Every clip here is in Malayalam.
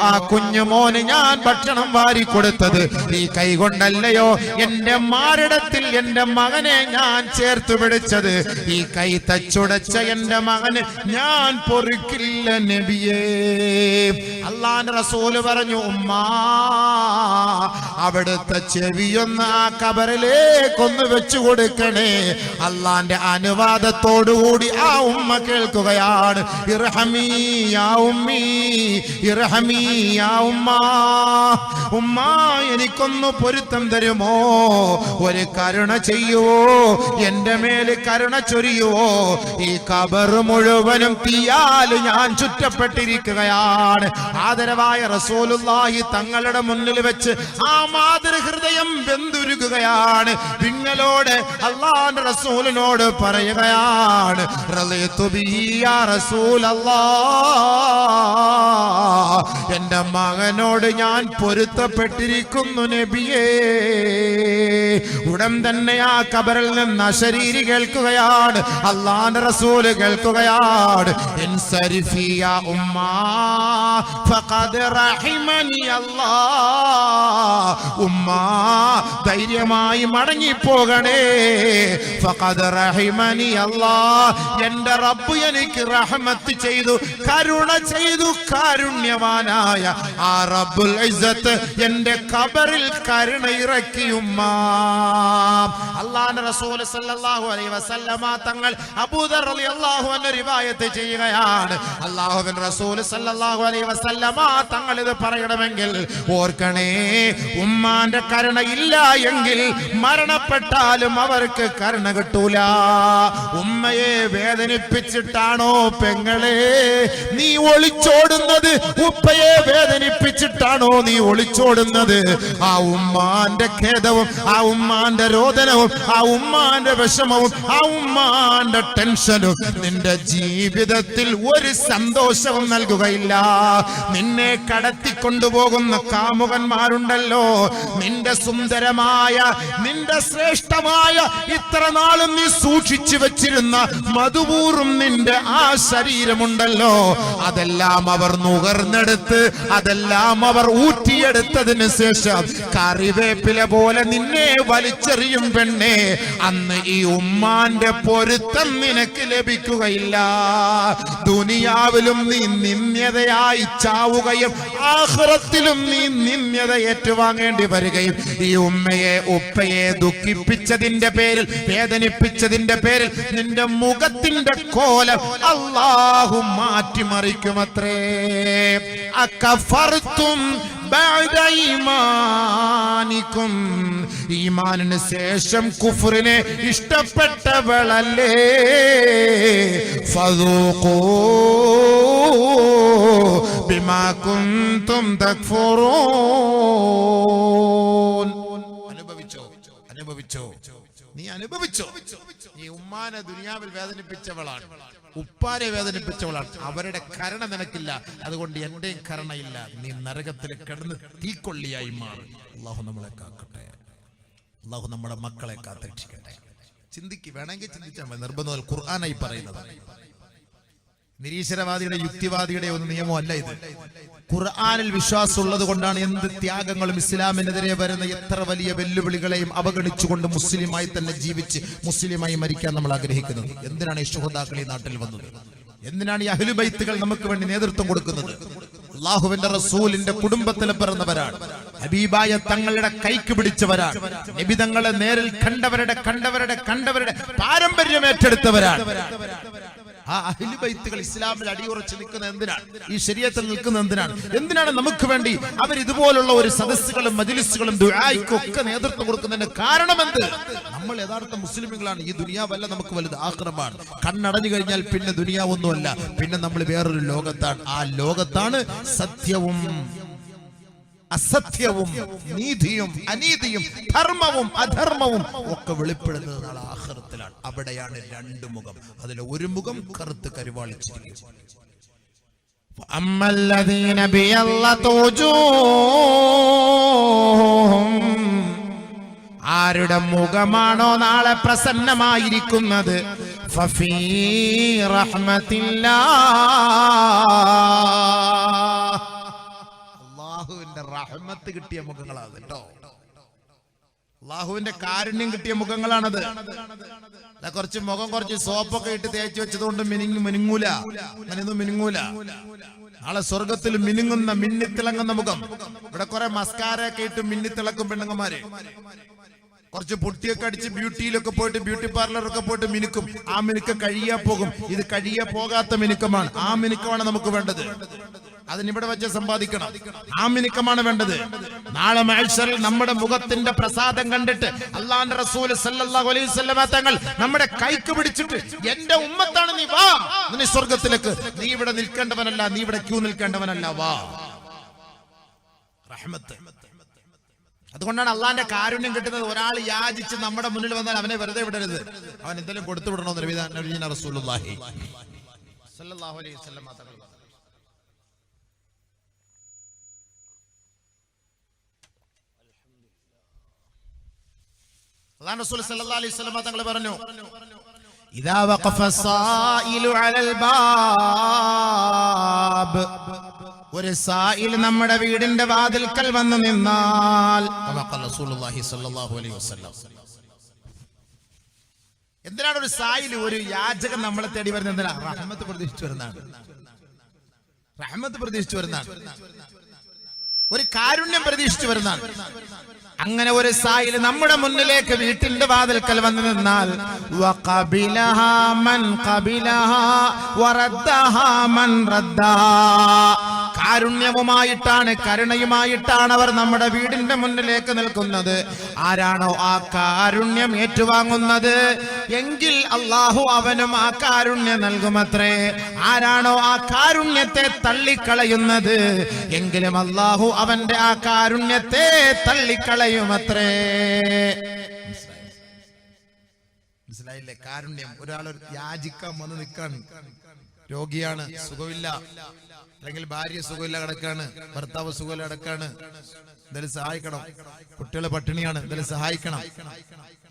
ആ കുഞ്ഞു മോന് ഞാൻ ഭക്ഷണം വാരി കൊടുത്തത്. നീ കൈ കൊണ്ടല്ലയോ എന്റെ മാരടത്തിൽ എന്റെ മകനെ ഞാൻ ചേർത്ത് പിടിച്ചത്. ഈ കൈ തച്ചുടച്ച എന്റെ മകന് ഞാൻ പൊറുക്കില്ല നബിയേ. അള്ളാന്റെ റസൂൽ പറഞ്ഞു ഉമ്മാ അവിടുത്തെ ചെവിയൊന്ന് ആ കബറിലേക്കൊന്ന് വെച്ചു കൊടുക്കണേ. അള്ളാന്റെ അനുവാദത്തോടുകൂടി ആ ഉമ്മ കേൾക്കുകയാണ്. ഇർഹമീ ആ ഉമ്മീ ഇർഹമീ ഉമ്മ എനിക്കൊന്ന് പൊരുത്തം തരുമോ? ഒരു കരുണ ചെയ്യുവോ? എന്റെ മേൽ കരുണ ചൊരിയുവോ? ഈ കബർ മുഴുവനും തീയാൽ ഞാൻ ചുറ്റപ്പെട്ടിരിക്കുകയാണ്. ആദരവായ റസൂലുള്ളാഹി തങ്ങളുടെ മുന്നിൽ വെച്ച് ആ മാതൃഹൃദയം വെന്തുരുകുകയാണ് നിങ്ങളോട് അള്ളാന്റെ റസൂലിനോട് പറയുകയാണ് റസൂലല്ലാഹ്. എന്റെ മകനോട് ഞാൻ പൊരുത്തപ്പെട്ടിരിക്കുന്നു നബിയേ. ഉടൻ തന്നെ ആ കബറിൽ നിന്ന് അശരീരി കേൾക്കുകയാണ്. അള്ളാന്റെ റസൂൽ കേൾക്കുകയാണ്. ഉമ്മാ ധൈര്യമായി മടങ്ങിപ്പോകണേ. റഹിമനി അല്ലാ. എന്റെ റബ്ബ് എനിക്ക് റഹ്മത്ത് ചെയ്തു കരുണ ചെയ്തു കാരുണ്യവാനായ ആ റബ്ബുൽ ഇസ്സത്ത് എന്റെ കബറിൽ കരുണ ഇറക്കിയുമ്മ അള്ളാഹുവിന്റെ റസൂൽ സല്ലല്ലാഹു അലൈഹി വസല്ലമ തങ്ങൾ അബൂദർ റളിയല്ലാഹു അൻഹു റിവായത്ത് ചെയ്യുകയാണ്. അല്ലാഹുവിൻ റസൂൽ സല്ലല്ലാഹു അലൈഹി വസല്ലമ തങ്ങൾ ഇത് പറയണമെങ്കിൽ ഓർക്കണേ ഉമ്മാന്റെ കരുണ ഇല്ല എങ്കിൽ മരണപ്പെട്ടാലും അവർക്ക് കരുണ കിട്ടൂല. ഉമ്മയെ വേദനിപ്പിച്ചിട്ടാണോ പെങ്ങളെ? നീ ഒളിച്ചോടുന്നത് ഉപ്പയെ വേദനിപ്പിച്ചിട്ടാണോ നീ ഒളിച്ചോടുന്നത്? ആ ഉമ്മാന്റെ ഖേദവും ആ ഉമ്മാന്റെ രോദനവും ആ ഉമ്മാന്റെ വിഷമവും ആ ഉമ്മാന്റെ ടെൻഷനും നിന്റെ ജീവിതത്തിൽ ഒരു സന്തോഷവും നൽകുകയില്ല. നിന്നെ കടത്തിക്കൊണ്ടുപോകുന്ന കാമുകന്മാരുണ്ടല്ലോ. നിന്റെ സുന്ദരമായ നിന്റെ ശ്രേഷ്ഠമായ ഇത്ര നാളും നീ സൂക്ഷിച്ചു വെച്ചിരുന്ന മധുപൂറും നിന്റെ ആ ശരീരമുണ്ടല്ലോ. അതെല്ലാം അവർ നുകർന്നെടുത്ത് അതെല്ലാം അവർ ഊറ്റിയെടുത്തതിന് ശേഷം കറിവേപ്പില പോലെ നിന്നെ വലിച്ചെറിയും പെണ്ണെ അന്ന് ഈ ഉമ്മാന്റെ പൊരുത്തം നിനക്ക് ലഭിക്കുകയില്ല. ദുനിയാവിലും നീ നിന്ദ്യതയായി ചാവുകയും ആഹ്റത്തിലും നീ നിന്ദ്യത ഏറ്റുവാങ്ങേണ്ടി വരികയും ഈ ഉമ്മയെ ഉപ്പയെ ദുഃഖിപ്പിച്ചതിന്റെ പേരിൽ വേദനിപ്പിച്ചതിന്റെ പേരിൽ നിന്റെ മുഖത്തിന്റെ കോലം അള്ളാഹു മാറ്റിമറിക്കുമത്രേ. അക്കഫർത്തും ഈമാനിക്കും ഈമാനിന് ശേഷം കുഫറിനെ ഇഷ്ടപ്പെട്ടവളല്ലേ? ഫദൂഖൂ ബിമാ കുന്തും തക്ഫുറൂൻ. അനുഭവിച്ചോ? നീ ഉമ്മാന ദുനിയാവിൽ വേദനിപ്പിച്ചവളാണ്. ഉപ്പാനെ വേദനിപ്പിച്ചവളാണ്. അവരുടെ കരണ നിനക്കില്ല. അതുകൊണ്ട് എന്റെയും കരണയില്ല. നീ നരകത്തിൽ കിടന്ന് തീക്കൊള്ളിയായി മാറും. അള്ളാഹു നമ്മളെ കാക്കട്ടെ. അള്ളാഹു നമ്മുടെ മക്കളെ കാത്തിരക്ഷിക്കട്ടെ. ചിന്തിക്ക് വേണമെങ്കിൽ ചിന്തിച്ചാൽ മതി. നിർബന്ധം ഖുർആാനായി പറയുന്നത്. നിരീശ്വരവാദിയുടെ യുക്തിവാദിയുടെ ഒന്നും നിയമമല്ല ഇത്. ഖുർആാനിൽ വിശ്വാസം ഉള്ളത് കൊണ്ടാണ് എന്ത് ത്യാഗങ്ങളും ഇസ്ലാമിനെതിരെ വരുന്ന എത്ര വലിയ വെല്ലുവിളികളെയും അവഗണിച്ചുകൊണ്ട് മുസ്ലിമായി തന്നെ ജീവിച്ച് മുസ്ലിമായി മരിക്കാൻ നമ്മൾ ആഗ്രഹിക്കുന്നത്. എന്തിനാണ് ഈ ശുഹദാക്കൾ ഈ നാട്ടിൽ വന്നത്? എന്തിനാണ് ഈ അഹ്ലുബൈത്തുകൾ നമുക്ക് വേണ്ടി നേതൃത്വം കൊടുക്കുന്നത്? അള്ളാഹുവിന്റെ റസൂലിന്റെ കുടുംബത്തിൽ പിറന്നവരാണ്. ഹബീബായ തങ്ങളുടെ കൈക്ക് പിടിച്ചവരാണ്. നബിതങ്ങളെ നേരിൽ കണ്ടവരുടെ കണ്ടവരുടെ കണ്ടവരുടെ പാരമ്പര്യം ഏറ്റെടുത്തവരാണ്. ആ അഹിലുബൈത്തുകൾ ഇസ്ലാമിൽ അടിയുറച്ച് നിൽക്കുന്ന എന്തിനാണ്? ഈ ശരീരത്തിൽ നിൽക്കുന്ന എന്തിനാണ്? എന്തിനാണ് നമുക്ക് വേണ്ടി അവർ ഇതുപോലുള്ള ഒരു സദസ്സുകളും മജിലിസുകളും ദുആയ്ക്കും ഒക്കെ നേതൃത്വം കൊടുക്കുന്നതിന്റെ കാരണം എന്ത്? നമ്മൾ യഥാർത്ഥ മുസ്ലിമുകളാണ്. ഈ ദുനിയാവല്ല നമുക്ക് വലുത് ആക്രമാണ് കണ്ണടഞ്ഞു കഴിഞ്ഞാൽ പിന്നെ ദുനിയാവൊന്നുമല്ല. പിന്നെ നമ്മൾ വേറൊരു ലോകത്താണ്. ആ ലോകത്താണ് സത്യവും അസത്യവും നീതിയും അനീതിയും ധർമ്മവും അധർമ്മവും ഒക്കെ വെളിപ്പെടുന്നത് ആഹ്റത്തിലാണ് അവിടെയാണ് രണ്ട് മുഖം അതിലെ ഒരു മുഖം കറുത്ത് കരുവാളിച്ചിരിക്കും أما الذين بيضت وجوههم ആരുടെ മുഖമാണോ നാളെ പ്രസന്നമായിരിക്കുന്നത് ഫഫീ റഹ്മത്തില്ലാ അള്ളാഹുവിന്റെ റഹ്മത്ത് കിട്ടിയ മുഖങ്ങളാണ് കേട്ടോ അള്ളാഹുവിന്റെ കാരുണ്യം കിട്ടിയ മുഖങ്ങളാണത്. കുറച്ച് മുഖം കുറച്ച് സോപ്പൊക്കെ ഇട്ട് തേച്ച് വെച്ചതുകൊണ്ട് മിനിങ്ങി മിനുങ്ങൂല. അങ്ങനെയൊന്നും മിനുങ്ങൂല. നാളെ സ്വർഗത്തിൽ മിനുങ്ങുന്ന മിന്നിത്തിളങ്ങുന്ന മുഖം. ഇവിടെ കുറെ മസ്കാരൊക്കെ ഇട്ട് മിന്നിത്തിളക്കും പെണ്ണുങ്ങന്മാര്. കുറച്ച് പൊട്ടിയൊക്കെ അടിച്ച് ബ്യൂട്ടിയിലൊക്കെ പോയിട്ട് ബ്യൂട്ടി പാർലറൊക്കെ പോയിട്ട് മിനുക്കും. ആ മിനുക്ക് കഴിയാ പോകും. ഇത് കഴിയാ പോകാത്ത മിനുക്കമാണ്. ആ മിനുക്കമാണ് നമുക്ക് വേണ്ടത്. അതിനിവിടെ വെച്ച് സമ്പാദിക്കണം. ആ മിനുക്കമാണ് വേണ്ടത്. നാളെ മാഴ്സറിൽ നമ്മുടെ മുഖത്തിന്റെ പ്രസാദം കണ്ടിട്ട് അള്ളാന്റെ വസല്ലമ തങ്ങൾ നമ്മുടെ കൈക്ക് പിടിച്ചിട്ട് എന്റെ ഉമ്മത്താണ് നീ വാ. നീ സ്വർഗത്തിലേക്ക് നീ ഇവിടെ നിൽക്കേണ്ടവനല്ല. നീ ഇവിടെ ക്യൂ നിൽക്കേണ്ടവനല്ല. വാ. റഹ്മത്ത്. അതുകൊണ്ടാണ് അള്ളാന്റെ കാരുണ്യം കിട്ടുന്നത്. ഒരാൾ യാചിച്ച് നമ്മുടെ മുന്നിൽ വന്നാൽ അവനെ വെറുതെ വിടരുത്. അവൻ എന്തെങ്കിലും കൊടുത്തു വിടണമെന്ന് നബിയുനാ റസൂലുള്ളാഹി. സല്ലല്ലാഹു അലൈഹി വസല്ലം തങ്ങൾ. അള്ളാഹ് റസൂൽ സല്ലല്ലാഹു അലൈഹി വസല്ലം പറഞ്ഞു. ഇദാ വഖഫ സായിലു അലൽ ബാബ് ഒരു സായിൽ നമ്മുടെ വീടിന്റെ വാതിൽക്കൽ വന്നു നിന്നാൽ. എന്തിനാണ് ഒരു സായിൽ ഒരു യാചകൻ നമ്മളെ തേടി വരുന്നത്? റഹ്മത്ത് പ്രതീക്ഷിച്ചു വരുന്നതാണ്. റഹ്മത്ത് പ്രതീക്ഷിച്ചു വരുന്നതാണ്. ഒരു കാരുണ്യം പ്രതീക്ഷിച്ചു വരുന്നതാണ്. അങ്ങനെ ഒരു സായിൽ നമ്മുടെ മുന്നിലേക്ക് വീട്ടിന്റെ വാതിൽക്കൽ വന്നു നിന്നാൽ കാരുണ്യവുമായിട്ടാണ് കരുണയുമായിട്ടാണ് അവർ നമ്മുടെ വീടിന്റെ മുന്നിലേക്ക് നിൽക്കുന്നത്. ആരാണോ ആ കാരുണ്യം ഏറ്റുവാങ്ങുന്നത്? എങ്കിൽ അള്ളാഹു അവനും ആ കാരുണ്യം നൽകുമത്രേ. ആരാണോ ആ കാരുണ്യത്തെ തള്ളിക്കളയുന്നത്? എങ്കിലും അള്ളാഹു അവന്റെ ആ കാരുണ്യത്തെ തള്ളിക്കളയുമത്രേ. മനസ്സിലായില്ലേ? കാരുണ്യം. ഒരാൾ യാചിക്കാൻ വന്ന് നിൽക്കാണ്. രോഗിയാണ് സുഖമില്ല. അല്ലെങ്കിൽ ഭാര്യ സുഖമില്ല കിടക്കാണ് ഭർത്താവ് സുഖമില്ല കിടക്കാണ്. എന്തായാലും സഹായിക്കണം. കുട്ടികൾ പട്ടിണിയാണ് എന്തായാലും സഹായിക്കണം.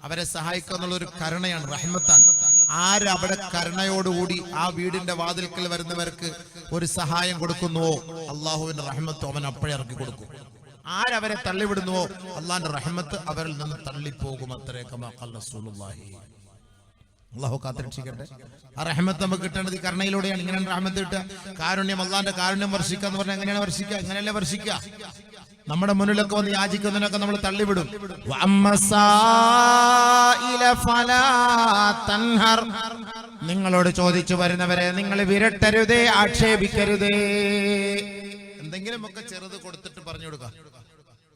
അവരെ സഹായിക്കുക എന്നുള്ള ഒരു കരുണയാണ് റഹ്മത്താണ്. ആരവിടെ കരുണയോടുകൂടി ആ വീടിന്റെ വാതിൽക്കൽ വരുന്നവർക്ക് ഒരു സഹായം കൊടുക്കുന്നുവോ? അള്ളാഹുവിന്റെ റഹ്മത്ത് അവൻ അപ്പോഴേ ഇറക്കി കൊടുക്കും. ആരവരെ തള്ളിവിടുന്നുവോ? അള്ളാന്റെ റഹ്മത്ത് അവരിൽ നിന്ന് തള്ളിപ്പോകും അത്രേ കമാ റസൂലുള്ളാഹി. അള്ളാഹു കാത്തിരക്ഷിക്കട്ടെ. ആ റഹ്മത്ത് നമുക്ക് കിട്ടേണ്ടത് കരുണയിലൂടെയാണ്. ഇങ്ങനെ റഹ്മത്ത് കിട്ടുക. കാരുണ്യം അള്ളാന്റെ കാരുണ്യം വർഷിക്കുക എന്ന് പറഞ്ഞാൽ എങ്ങനെയാണ് വർഷിക്കുക? എങ്ങനെയല്ലേ വർഷിക്കുക? നമ്മുടെ മുന്നിലൊക്കെ വന്ന് യാചിക്കുന്നതിനൊക്കെ നമ്മൾ തള്ളിവിടും. നിങ്ങളോട് ചോദിച്ചു വരുന്നവരെ നിങ്ങൾ വിരട്ടരുതേ ആക്ഷേപിക്കരുതേ. എന്തെങ്കിലും ഒക്കെ ചെറുത് കൊടുത്തിട്ട് പറഞ്ഞു കൊടുക്കാം.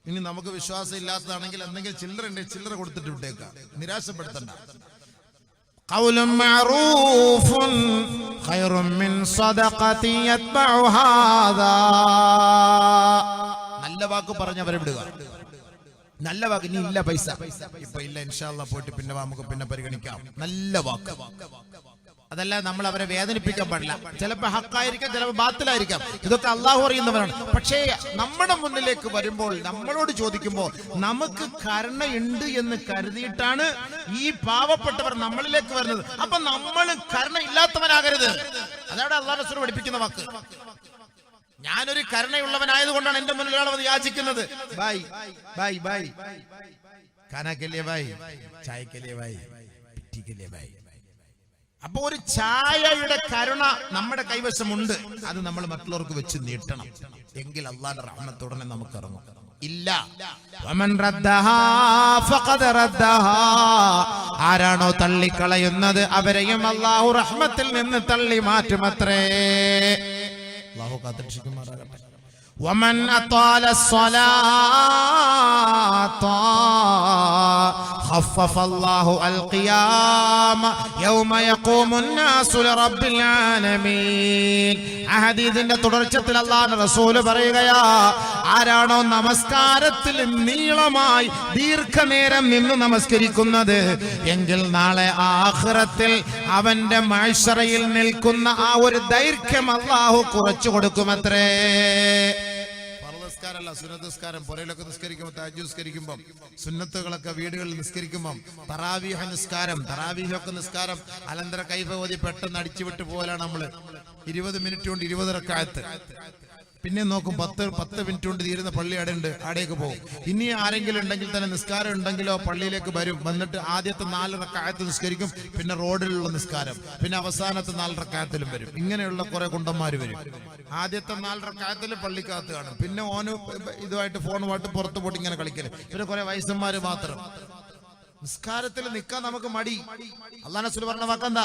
ഇനി നമുക്ക് വിശ്വാസം ഇല്ലാത്തതാണെങ്കിൽ എന്തെങ്കിലും ചില്ലറ ഉണ്ടെങ്കിൽ ചില്ലറ കൊടുത്തിട്ട് വിട്ടേക്കാം. നിരാശപ്പെടുത്തണ്ട. قول معروف خير من صدقة يتبعها هذا നല്ല വാക്ക് പറഞ്ഞവരെ വിടുക നല്ല വാക്ക് ഇനി ഇല്ല പൈസ ഇപ്പൊ ഇല്ല ഇൻഷാല്ല പോയിട്ട് പിന്നെ വാ, നമുക്ക് പിന്നെ പരിഗണിക്കാം നല്ല വാക്ക് അതല്ല നമ്മൾ അവരെ വേദനിപ്പിക്കാൻ പാടില്ല. ചിലപ്പോൾ ഹക്കായിരിക്കാം ചിലപ്പോൾ ബാത്തിലായിരിക്കാം. ഇതൊക്കെ അള്ളാഹു അറിയുന്നവരാണ്. പക്ഷേ നമ്മുടെ മുന്നിലേക്ക് വരുമ്പോൾ നമ്മളോട് ചോദിക്കുമ്പോൾ നമുക്ക് കരുണയുണ്ട് എന്ന് കരുതിയിട്ടാണ് ഈ പാവപ്പെട്ടവർ നമ്മളിലേക്ക് വരുന്നത്. അപ്പൊ നമ്മൾ കരുണ ഇല്ലാത്തവനാകരുത് അതാണ് അള്ളാഹു റസൂൽ പഠിപ്പിക്കുന്ന വാക്ക്. ഞാനൊരു കരുണയുള്ളവനായതുകൊണ്ടാണ് എന്റെ മുന്നിൽ ഒരാൾ യാചിക്കുന്നത്. Bye bye bye. കാനാക്കല്ലേ ബൈ? ചായക്കല്ലേ ബൈ? പിറ്റിക്കല്ലേ ബൈ? അപ്പൊ ഒരു ചായയുടെ കരുണ നമ്മുടെ കൈവശമുണ്ട്. അത് നമ്മൾ മറ്റുള്ളവർക്ക് വെച്ച് നീട്ടണം. എങ്കിൽ അള്ളാന്റെ റഹ്മത്തുടനെ നമുക്ക് ഇറങ്ങും. ഇല്ല. ആരാണോ തള്ളിക്കളയുന്നത് അവരെയും അള്ളാഹു റഹ്മത്തിൽ നിന്ന് തള്ളി മാറ്റുമത്രേ അള്ളാഹു കാത്തിരക്ഷിക്കുമാറാകട്ടെ. ومن أطال الصلاة خفف الله القيامة يوم يقوم الناس لرب العالمين അഹദീദിന്റെ തുടർച്ചത്തിൽ അള്ളാഹ് റസൂല് പറയുകയാ ആരാണോ നമസ്കാരത്തിൽ നീളമായി ദീർഘനേരം നിന്ന് നമസ്കരിക്കുന്നത് എങ്കിൽ നാളെ ആഖിറത്തിൽ അവന്റെ മാഴ്സറയിൽ നിൽക്കുന്ന ആ ഒരു ദൈർഘ്യം അള്ളാഹു കുറച്ചു കൊടുക്കുമത്രേ നിസ്കാരമല്ല സുന്നത്ത് നിസ്കാരം പുരയിലൊക്കെ നിസ്കരിക്കുമ്പോൾ താജ് നിസ്കരിക്കുമ്പോൾ സുന്നത്തുകളൊക്കെ വീടുകളിൽ നിസ്കരിക്കുമ്പോൾ തറാവീഹ നിസ്കാരം തറാവീഹൊക്കെ നിസ്കാരം. അലന്തര കൈഫ ഓതി പെട്ടെന്ന് അടിച്ചു വിട്ട് പോലാണ് നമ്മൾ. ഇരുപത് മിനിറ്റ് കൊണ്ട് ഇരുപത് റക്കായത്ത്. പിന്നെ നോക്കും പത്ത് പത്ത് മിനിറ്റ് കൊണ്ട് തീരുന്ന പള്ളി അവിടെ ഉണ്ട് അവിടേക്ക് പോകും. ഇനി ആരെങ്കിലും ഉണ്ടെങ്കിൽ തന്നെ നിസ്കാരം ഉണ്ടെങ്കിലോ പള്ളിയിലേക്ക് വരും. വന്നിട്ട് ആദ്യത്തെ നാല് റക്കായത്ത് നിസ്കരിക്കും പിന്നെ റോഡിലുള്ള നിസ്കാരം പിന്നെ അവസാനത്തെ നാല് റക്കായത്തിലും വരും. ഇങ്ങനെയുള്ള കുറെ കുണ്ടന്മാർ വരും. ആദ്യത്തെ നാല് റക്കായത്തിൽ പള്ളിക്കകത്ത് കാണും. പിന്നെ ഓന് ഇതുമായിട്ട് ഫോണുമായിട്ട് പുറത്ത് പോയിട്ട് ഇങ്ങനെ കളിക്കൽ. പിന്നെ കുറെ വയസ്സന്മാര് മാത്രം. നിസ്കാരത്തിൽ നിൽക്കാൻ നമുക്ക് മടി. അള്ളാഹ് പറഞ്ഞ വാക്കെന്താ?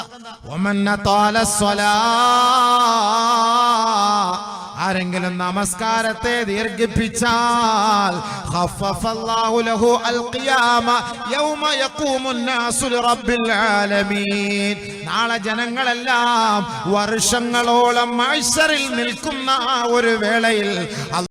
ആരെങ്കിലും നമസ്കാരത്തെ ദീർഘിപ്പിച്ചാൽ നാളെ ജനങ്ങളെല്ലാം വർഷങ്ങളോളം മൈസറിൽ നിൽക്കുന്ന ഒരു വേളയിൽ